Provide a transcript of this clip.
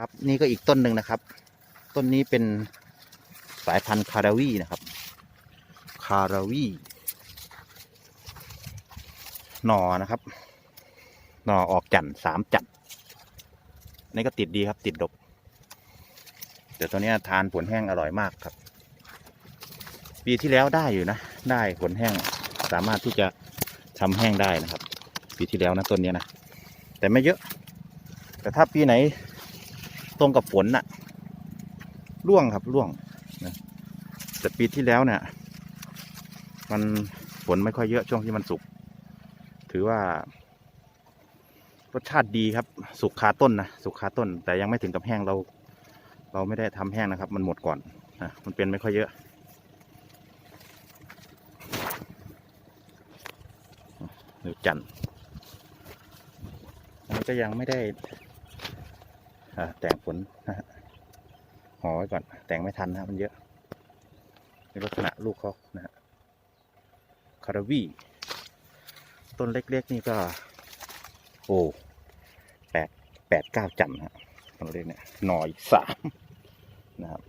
ครับนี่ก็อีกต้นหนึ่งนะครับ ต้นนี้เป็นสายพันธุ์คาราวีนะครับ คาราวีหน่อนะครับ หน่อออกจันทร์สามจันทร์นี่ก็ติดดีครับติดดก แต่ตัวนี้ทานผลแห้งอร่อยมากครับ ปีที่แล้วได้อยู่นะ ได้ผลแห้งสามารถที่จะทำแห้งได้นะครับ ปีที่แล้วนะต้นนี้นะแต่ไม่เยอะ แต่ถ้าปีไหน ตรงกับฝนน่ะร่วงครับร่วงนะแต่ปีที่แล้วเนี่ย มันฝนไม่ค่อยเยอะช่วงที่มันสุก ถือว่ารสชาติดีครับ สุกคาต้นนะสุกคาต้น แต่ยังไม่ถึงกับแห้งเรา เราไม่ได้ทำแห้งนะครับ มันหมดก่อนนะมันเป็นไม่ค่อยเยอะหรือจันทร์อันก็ยังไม่ได้ แต่งผลนะฮะห่อไว้ก่อน แต่งไม่ทันนะมันเยอะในลักษณะลูกเขานะฮะคาราวีต้นเล็กๆนี่ก็ โอ้แปดแปดเก้าจันทร์ฮะต้นเล็กเนี่ยหน่อยสามนะครับ